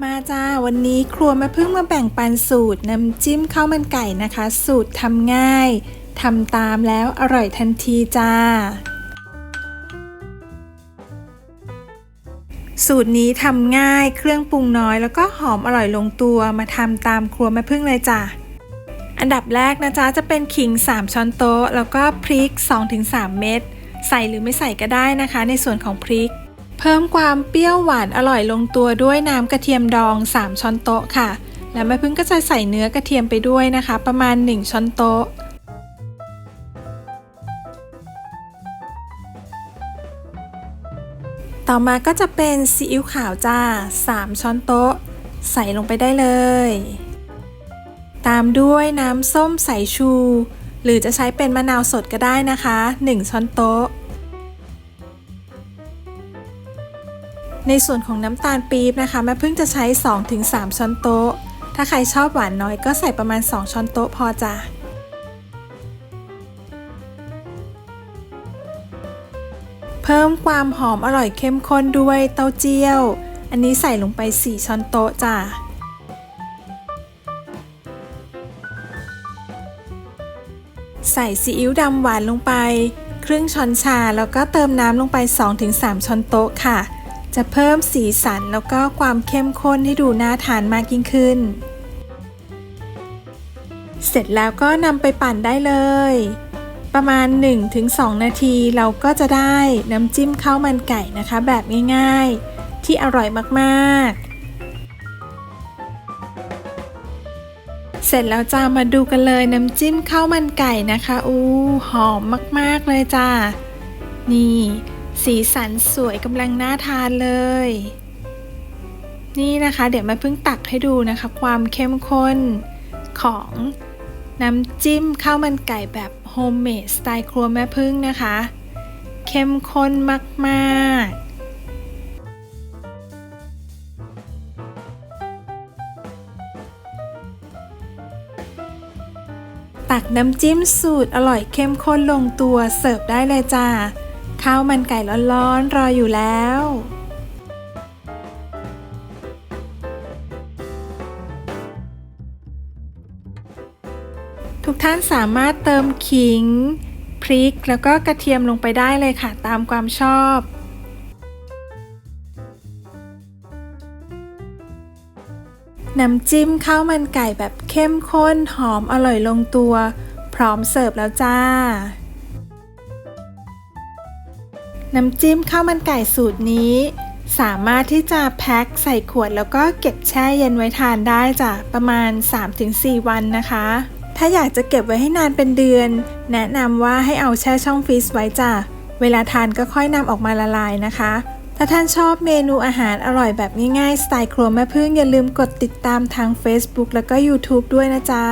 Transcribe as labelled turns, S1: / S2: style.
S1: มาจ้าวันนี้ครัวแม่พึ่งมาแบ่งปันสูตรน้ำจิ้มข้าวมันไก่นะคะ สูตรทำง่ายทำตามแล้วอร่อยทันทีจ้า สูตรนี้ทำง่ายเครื่องปรุงน้อย แล้วก็หอมอร่อยลงตัวมาทำตามครัวแม่พึ่งเลยจ้ะอันดับแรกนะจ๊ะจะเป็นขิง 3 ช้อนโต๊ะ แล้วก็พริก 2-3 เม็ดใส่หรือไม่ใส่ก็ได้นะคะ ในส่วนของพริก เพิ่มความเปรี้ยวหวานอร่อยลงตัวด้วยน้ำกระเทียมดอง 3 ช้อนโต๊ะค่ะ แล้วแม่พึ่งก็จะใส่เนื้อกระเทียมไปด้วยนะคะ ประมาณ 1 ช้อนโต๊ะต่อมาก็จะเป็นซีอิ๊วขาวจ้า 3 ช้อนโต๊ะ ใส่ลงไปได้เลย ตามด้วยน้ำส้มสายชู หรือจะใช้เป็นมะนาวสดก็ได้นะคะ 1 ช้อนโต๊ะ ในส่วนของน้ำตาลปี๊บนะคะแม่พึ่งจะใช้ 2-3 ช้อนโต๊ะ ถ้าใครชอบหวานน้อยก็ใส่ประมาณ 2 ช้อนโต๊ะพอจ้ะเพิ่มความหอมอร่อยเข้มข้นด้วยเต้าเจี้ยว อันนี้ใส่ลงไป 4 ช้อนโต๊ะจ้ะ ใส่ซีอิ๊วดำหวานลงไป ครึ่งช้อนชาแล้วก็เติมน้ำลงไป 2-3 ช้อนโต๊ะค่ะ จะเพิ่มสีสันแล้วก็ความเข้มข้นให้ดูน่าทานมากยิ่งขึ้น เสร็จแล้วก็นำไปปั่นได้เลย ประมาณ 1-2 นาทีเราก็จะได้น้ำจิ้มข้าวมันไก่นะคะ แบบง่ายๆ ที่อร่อยมากๆเสร็จแล้วจ้ามาดูกันเลยน้ำจิ้มข้าวมันไก่นะคะ อู้หอมมากๆเลยจ้า นี่ สีสันสวยกำลังน่าทานเลย นี่นะคะ เดี๋ยวมาเพิ่งตักให้ดูนะคะ ความเข้มข้นของน้ำจิ้มข้าวมันไก่แบบโฮมเมดสไตล์ครัวแม่พึ่งนะคะ เข้มข้นมากๆตักน้ำจิ้มสูตรอร่อยเข้มข้นลงตัวเสิร์ฟได้เลยจ้า ข้าวมันไก่ร้อนๆรออยู่แล้วทุกท่านสามารถเติมขิง พริกแล้วก็กระเทียมลงไปได้เลยค่ะตามความชอบ น้ำจิ้มข้าวมันไก่แบบเข้มข้นหอมอร่อยลงตัว พร้อมเสิร์ฟแล้วจ้า น้ำจิ้มข้าวมันไก่สูตรนี้ สามารถที่จะแพ็คใส่ขวดแล้วก็เก็บแช่เย็นไว้ทานได้จ้ะประมาณ 3-4 วันนะคะ ถ้าอยากจะเก็บไว้ให้นานเป็นเดือน แนะนำว่าให้เอาแช่ช่องฟรีซไว้จ้ะเวลาทานก็ค่อยนำออกมาละลายนะคะถ้าท่านชอบเมนูอาหารอร่อยแบบง่ายๆ สไตล์ครัวแม่พึ่งอย่าลืมกดติดตามทาง Facebook แล้วก็ YouTube ด้วยนะจ๊ะ